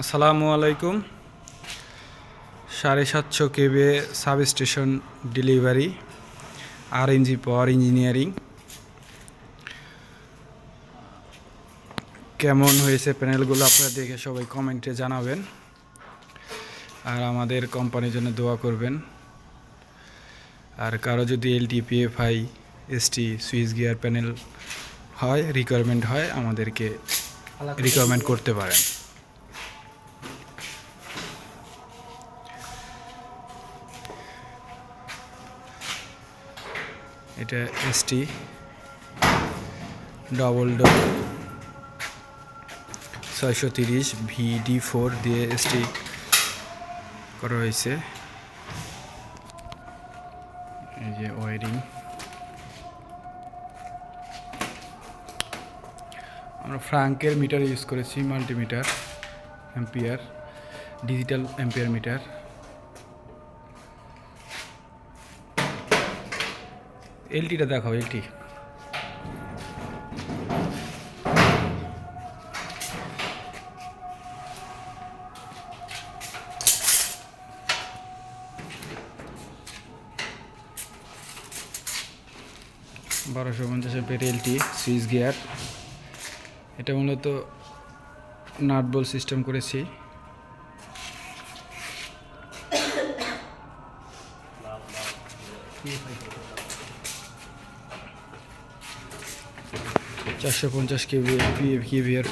আসসালামু আলাইকুম। সাড়ে সাতশো কেবে সাব স্টেশন ডেলিভারি আর এনজি পাওয়ার ইঞ্জিনিয়ারিং। কেমন হয়েছে প্যানেলগুলো আপনারা দেখে সবাই কমেন্টে জানাবেন। আর আমাদের কোম্পানির জন্য দোয়া করবেন। আর কারও যদি LT PFI ST switch gear panel হয় রিকোয়ারমেন্ট হয় আমাদেরকে রিকোয়ারমেন্ট করতে পারেন। এটা এসটি ডবল ডোর ছয়শো তিরিশ ভিডি ফোর দিয়ে এসটি করা হয়েছে। এই যে ওয়ারিং আমরা ফ্রাঙ্কের মিটার ইউজ করেছি multimeter ampere digital ampere meter এলটিটা দেখাও এলটি। বারোশো পঞ্চাশ এম্পের এলটি সুইচ গিয়ার। এটা মূলত নাট বল সিস্টেম করেছি। চারশো পঞ্চাশ কেবি পিএফ কেবি আর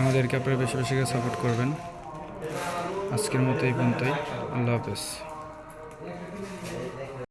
আমাদেরকে আপনারা বেশি বেশি করে সাপোর্ট করবেন। আজকের মতো এই পর্যন্তই। আল্লাহ হাফেজ।